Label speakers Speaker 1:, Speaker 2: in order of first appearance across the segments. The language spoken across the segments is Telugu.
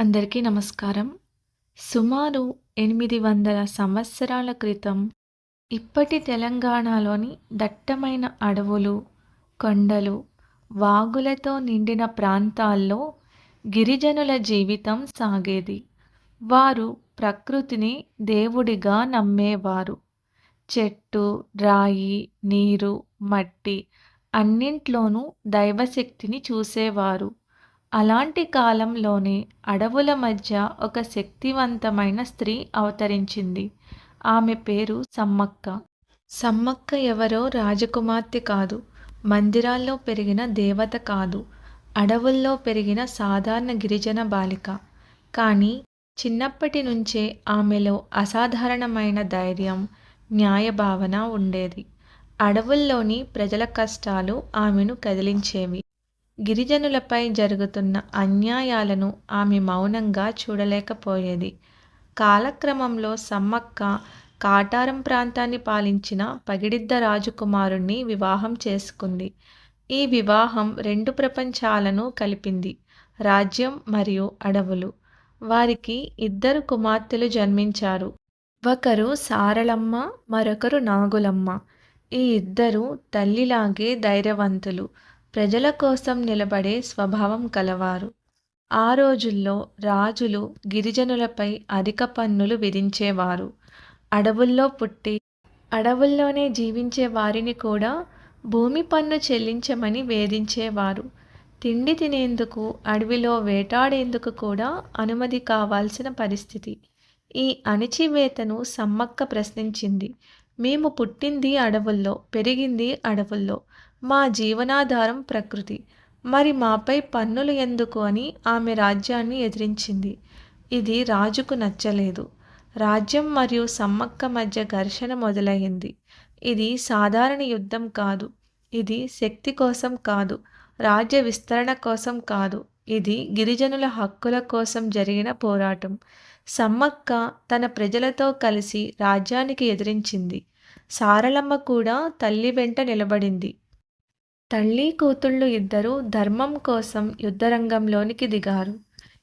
Speaker 1: అందరికీ నమస్కారం. సుమారు ఎనిమిది వందల సంవత్సరాల క్రితం ఇప్పటి తెలంగాణలోని దట్టమైన అడవులు కొండలు వాగులతో నిండిన ప్రాంతాల్లో గిరిజనుల జీవితం సాగేది. వారు ప్రకృతిని దేవుడిగా నమ్మేవారు. చెట్టు రాయి నీరు మట్టి అన్నింట్లోనూ దైవశక్తిని చూసేవారు. అలాంటి కాలంలోనే అడవుల మధ్య ఒక శక్తివంతమైన స్త్రీ అవతరించింది. ఆమె పేరు సమ్మక్క. సమ్మక్క ఎవరో రాజకుమార్తె కాదు. మందిరాల్లో పెరిగిన దేవత కాదు. అడవుల్లో పెరిగిన సాధారణ గిరిజన బాలిక. కానీ చిన్నప్పటి నుంచే ఆమెలో అసాధారణమైన ధైర్యం న్యాయభావన ఉండేది. అడవుల్లోని ప్రజల కష్టాలు ఆమెను కదిలించేవి. గిరిజనులపై జరుగుతున్న అన్యాయాలను ఆమె మౌనంగా చూడలేకపోయేది. కాలక్రమంలో సమ్మక్క కాటారం ప్రాంతాన్ని పాలించిన పగిడిద్ద రాజకుమారుణ్ణి వివాహం చేసుకుంది. ఈ వివాహం రెండు ప్రపంచాలను కలిపింది రాజ్యం మరియు అడవులు. వారికి ఇద్దరు కుమార్తెలు జన్మించారు. ఒకరు సారళమ్మ మరొకరు నాగులమ్మ. ఈ ఇద్దరు తల్లిలాగే ధైర్యవంతులు. ప్రజల కోసం నిలబడే స్వభావం కలవారు. ఆ రోజుల్లో రాజులు గిరిజనులపై అధిక పన్నులు విధించేవారు. అడవుల్లో పుట్టి అడవుల్లోనే జీవించే వారిని కూడా భూమి పన్ను చెల్లించమని వేధించేవారు. తిండి తినేందుకు అడవిలో వేటాడేందుకు కూడా అనుమతి కావాల్సిన పరిస్థితి. ఈ అణిచివేతను సమ్మక్క ప్రశ్నించింది. మేము పుట్టింది అడవుల్లో పెరిగింది అడవుల్లో. మా జీవనాధారం ప్రకృతి. మరి మాపై పన్నులు ఎందుకు అని ఆమె రాజ్యాన్ని ఎదిరించింది. ఇది రాజుకు నచ్చలేదు. రాజ్యం మరియు సమ్మక్క మధ్య ఘర్షణ మొదలైంది. ఇది సాధారణ యుద్ధం కాదు. ఇది శక్తి కోసం కాదు. రాజ్య విస్తరణ కోసం కాదు. ఇది గిరిజనుల హక్కుల కోసం జరిగిన పోరాటం. సమ్మక్క తన ప్రజలతో కలిసి రాజ్యానికి ఎదిరించింది. సారలమ్మ కూడా తల్లి వెంట నిలబడింది. తల్లి కూతుళ్ళు ఇద్దరూ ధర్మం కోసం యుద్ధరంగంలోనికి దిగారు.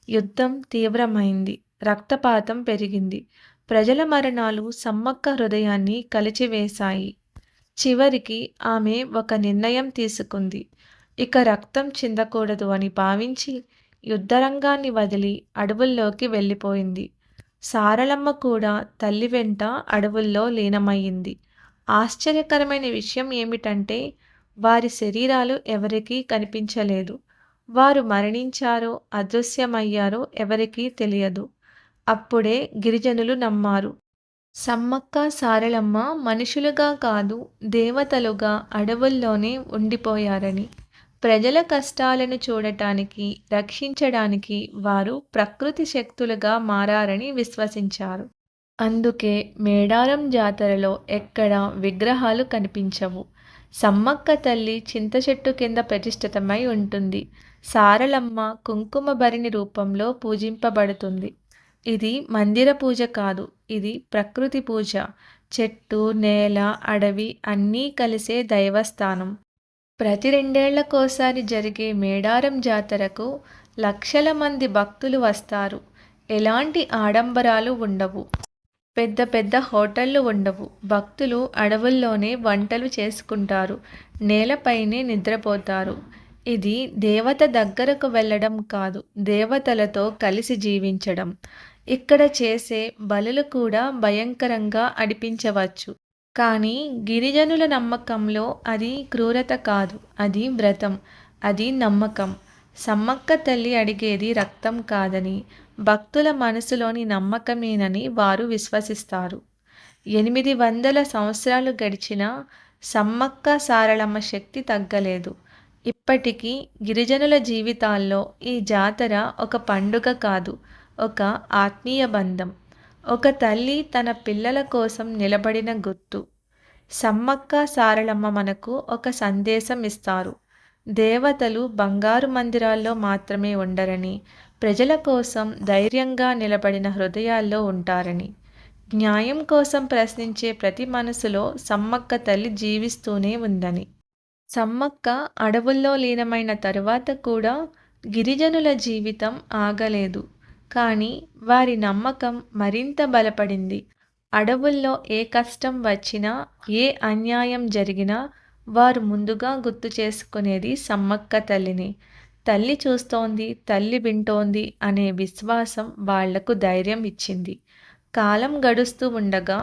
Speaker 1: యుద్ధం తీవ్రమైంది. రక్తపాతం పెరిగింది. ప్రజల మరణాలు సమ్మక్క హృదయాన్ని కలిచివేశాయి. చివరికి ఆమె ఒక నిర్ణయం తీసుకుంది. ఇక రక్తం చిందకూడదు అని భావించి యుద్ధరంగాన్ని వదిలి అడవుల్లోకి వెళ్ళిపోయింది. సారలమ్మ కూడా తల్లి వెంట అడవుల్లో లీనమయ్యింది. ఆశ్చర్యకరమైన విషయం ఏమిటంటే వారి శరీరాలు ఎవరికీ కనిపించలేదు. వారు మరణించారో అదృశ్యమయ్యారో ఎవరికీ తెలియదు. అప్పుడే గిరిజనులు నమ్మారు. సమ్మక్క సారలమ్మ మనుషులుగా కాదు దేవతలుగా అడవుల్లోనే ఉండిపోయారని. ప్రజల కష్టాలను చూడటానికి రక్షించడానికి వారు ప్రకృతి శక్తులుగా మారారని విశ్వసించారు. అందుకే మేడారం జాతరలో ఎక్కడ విగ్రహాలు కనిపించవు. సమ్మక్క తల్లి చింత చెట్టు కింద ప్రతిష్ఠితమై ఉంటుంది. సారలమ్మ కుంకుమ భరిణి రూపంలో పూజింపబడుతుంది. ఇది మందిర పూజ కాదు ఇది ప్రకృతి పూజ. చెట్టు నేల అడవి అన్నీ కలిసే దైవస్థానం. ప్రతి రెండేళ్ళకోసారి జరిగే మేడారం జాతరకు లక్షల మంది భక్తులు వస్తారు. ఎలాంటి ఆడంబరాలు ఉండవు. పెద్ద పెద్ద హోటళ్ళు ఉండవు. భక్తులు అడవుల్లోనే వంటలు చేసుకుంటారు. నేలపైనే నిద్రపోతారు. ఇది దేవత దగ్గరకు వెళ్ళడం కాదు దేవతలతో కలిసి జీవించడం. ఇక్కడ చేసే బలులు కూడా భయంకరంగా అడిపించవచ్చు. కానీ గిరిజనుల నమ్మకంలో అది క్రూరత కాదు అది వ్రతం అది నమ్మకం. సమ్మక్క తల్లి అడిగేది రక్తం కాదని భక్తుల మనసులోని నమ్మకమేనని వారు విశ్వసిస్తారు. ఎనిమిది వందల సంవత్సరాలు గడిచినా సమ్మక్క సారళమ్మ శక్తి తగ్గలేదు. ఇప్పటికీ గిరిజనుల జీవితాల్లో ఈ జాతర ఒక పండుగ కాదు ఒక ఆత్మీయ బంధం. ఒక తల్లి తన పిల్లల కోసం నిలబడిన గుర్తు. సమ్మక్క సారళమ్మ మనకు ఒక సందేశం ఇస్తారు. దేవతలు బంగారు మందిరాల్లో మాత్రమే ఉండరని ప్రజల కోసం ధైర్యంగా నిలబడిన హృదయాల్లో ఉంటారని న్యాయం కోసం ప్రశ్నించే ప్రతి మనసులో సమ్మక్క తల్లి జీవిస్తూనే ఉందని. సమ్మక్క అడవుల్లో లీనమైన తరువాత కూడా గిరిజనుల జీవితం ఆగలేదు. కానీ వారి నమ్మకం మరింత బలపడింది. అడవుల్లో ఏ కష్టం వచ్చినా ఏ అన్యాయం జరిగినా వారు ముందుగా గుర్తు చేసుకునేది సమ్మక్క తల్లిని. తల్లి చూస్తోంది తల్లి వింటోంది అనే విశ్వాసం వాళ్ళకు ధైర్యం ఇచ్చింది. కాలం గడుస్తూ ఉండగా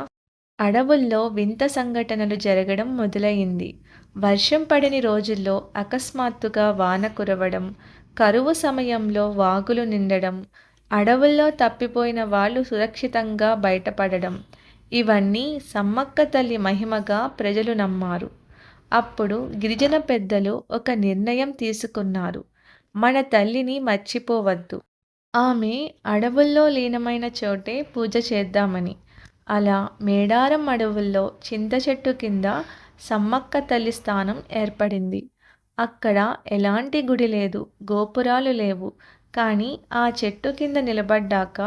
Speaker 1: అడవుల్లో వింత సంఘటనలు జరగడం మొదలయింది వర్షం పడని రోజుల్లో అకస్మాత్తుగా వాన కురవడం కరువు సమయంలో వాగులు నిండడం అడవుల్లో తప్పిపోయిన వాళ్ళు సురక్షితంగా బయటపడడం ఇవన్నీ సమ్మక్క తల్లి మహిమగా ప్రజలు నమ్మారు. అప్పుడు గిరిజన పెద్దలు ఒక నిర్ణయం తీసుకున్నారు. మన తల్లిని మర్చిపోవద్దు. ఆమె అడవుల్లో లీనమైన చోటే పూజ చేద్దామని. అలా మేడారం అడవుల్లో చింత చెట్టు కింద సమ్మక్క తల్లి స్థానం ఏర్పడింది. అక్కడ ఎలాంటి గుడి లేదు గోపురాలు లేవు. కానీ ఆ చెట్టు కింద నిలబడ్డాక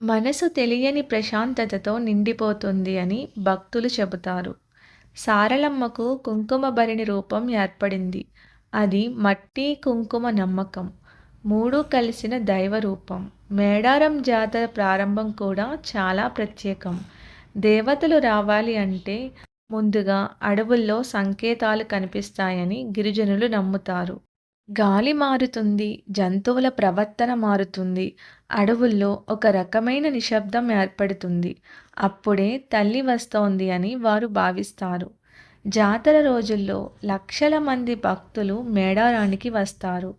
Speaker 1: మనసు తెలియని ప్రశాంతతతో నిండిపోతుంది అని భక్తులు చెబుతారు. సారలమ్మకు కుంకుమ భరిణి రూపం ఏర్పడింది. అది మట్టి కుంకుమ నమ్మకం. మూడు కలిసిన దైవరూపం మేడారం జాతర ప్రారంభం కూడా చాలా ప్రత్యేకం. దేవతలు రావాలి అంటే ముందుగా అడవుల్లో సంకేతాలు కనిపిస్తాయని గిరిజనులు నమ్ముతారు. గాలి మారుతుంది జంతువుల ప్రవర్తన మారుతుంది అడవుల్లో ఒక రకమైన నిశ్శబ్దం ఏర్పడుతుంది. అప్పుడే తల్లి వస్తోంది అని వారు భావిస్తారు. జాతర రోజుల్లో లక్షల మంది భక్తులు మేడారానికి వస్తారు.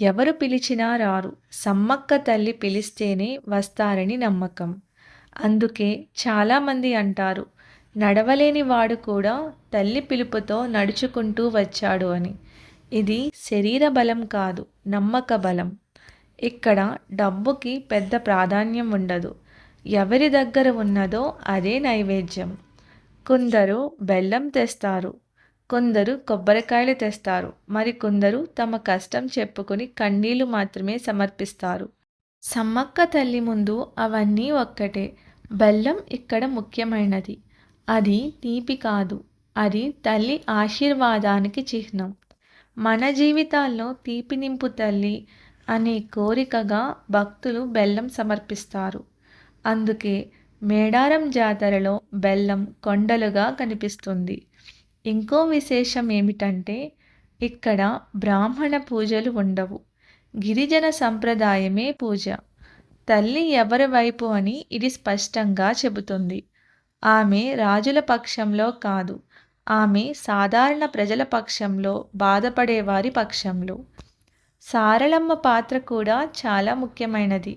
Speaker 1: ఎవరు పిలిచినా రారు. సమ్మక్క తల్లి పిలిస్తేనే వస్తారని నమ్మకం. అందుకే చాలామంది అంటారు నడవలేని వాడు కూడా తల్లి పిలుపుతో నడుచుకుంటూ వచ్చాడు అని. ఇది శరీర బలం కాదు నమ్మక బలం. ఇక్కడ డబ్బుకి పెద్ద ప్రాధాన్యం ఉండదు. ఎవరి దగ్గర ఉన్నదో అదే నైవేద్యం. కొందరు బెల్లం తెస్తారు కొందరు కొబ్బరికాయలు తెస్తారు మరి కొందరు తమ కష్టం చెప్పుకొని కన్నీళ్ళు మాత్రమే సమర్పిస్తారు. సమ్మక్క తల్లి ముందు అవన్నీ ఒక్కటే. బెల్లం ఇక్కడ ముఖ్యమైనది. అది తీపి కాదు. అది తల్లి ఆశీర్వాదానికి చిహ్నం. మన జీవితాల్లో తీపి నింపు తల్లి అనే కోరికగా భక్తులు బెల్లం సమర్పిస్తారు. అందుకే మేడారం జాతరలో బెల్లం కొండలుగా కనిపిస్తుంది. ఇంకో విశేషం ఏమిటంటే ఇక్కడ బ్రాహ్మణ పూజలు ఉండవు. గిరిజన సంప్రదాయమే పూజ. తల్లి ఎవరి వైపు అని ఇది స్పష్టంగా చెబుతుంది. ఆమె రాజుల పక్షంలో కాదు. ఆమె సాధారణ ప్రజల పక్షంలో బాధపడేవారి పక్షంలో. సారళమ్మ పాత్ర కూడా చాలా ముఖ్యమైనది.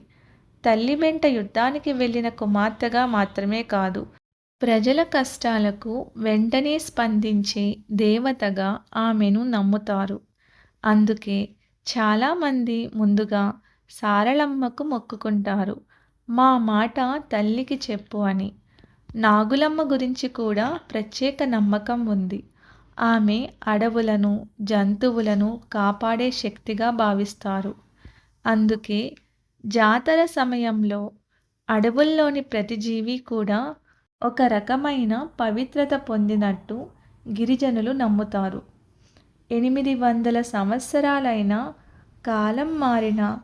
Speaker 1: తల్లి వెంట యుద్ధానికి వెళ్ళిన కుమార్తెగా మాత్రమే కాదు ప్రజల కష్టాలకు వెంటనే స్పందించే దేవతగా ఆమెను నమ్ముతారు. అందుకే చాలామంది ముందుగా సారళమ్మకు మొక్కుకుంటారు. మా మాట తల్లికి చెప్పు అని. నాగులమ్మ గురించి కూడా ప్రత్యేక నమ్మకం ఉంది. ఆమె అడవులను జంతువులను కాపాడే శక్తిగా భావిస్తారు. అందుకే జాతర సమయంలో అడవుల్లోని ప్రతి జీవి కూడా ఒక రకమైన పవిత్రత పొందినట్టు గిరిజనులు నమ్ముతారు. ఎనిమిది వందల సంవత్సరాలైన కాలం మారిన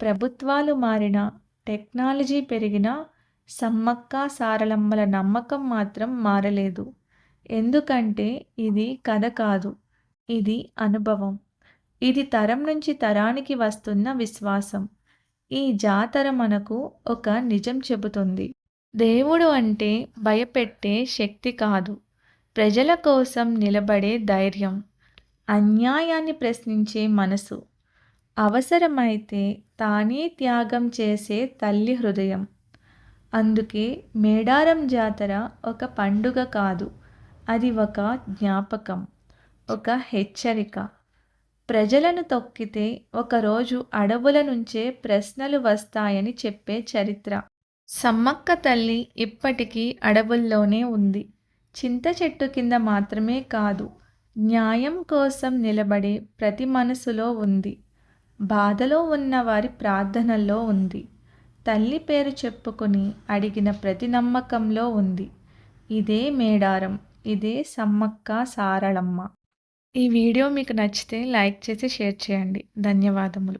Speaker 1: ప్రభుత్వాలు మారిన టెక్నాలజీ పెరిగిన సమ్మక్క సారలమ్మల నమ్మకం మాత్రం మారలేదు. ఎందుకంటే ఇది కథ కాదు ఇది అనుభవం. ఇది తరం నుంచి తరానికి వస్తున్న విశ్వాసం. ఈ జాతర మనకు ఒక నిజం చెబుతుంది. దేవుడు అంటే భయపెట్టే శక్తి కాదు. ప్రజల కోసం నిలబడే ధైర్యం అన్యాయాన్ని ప్రశ్నించే మనసు. అవసరమైతే తానే త్యాగం చేసే తల్లి హృదయం. అందుకే మేడారం జాతర ఒక పండుగ కాదు. అది ఒక జ్ఞాపకం ఒక హెచ్చరిక. ప్రజలను తొక్కితే ఒకరోజు అడవుల నుంచే ప్రశ్నలు వస్తాయని చెప్పే చరిత్ర. సమ్మక్క తల్లి ఇప్పటికీ అడవుల్లోనే ఉంది. చింత చెట్టు కింద మాత్రమే కాదు న్యాయం కోసం నిలబడే ప్రతి మనసులో ఉంది. బాధలో ఉన్న వారి ప్రార్థనల్లో ఉంది. తల్లి పేరు చెప్పుకుని అడిగిన ప్రతి నమ్మకంలో ఉంది. ఇదే మేడారం ఇదే సమ్మక్క సారళమ్మ ఈ వీడియో మీకు నచ్చితే లైక్ చేసి షేర్ చేయండి. ధన్యవాదములు.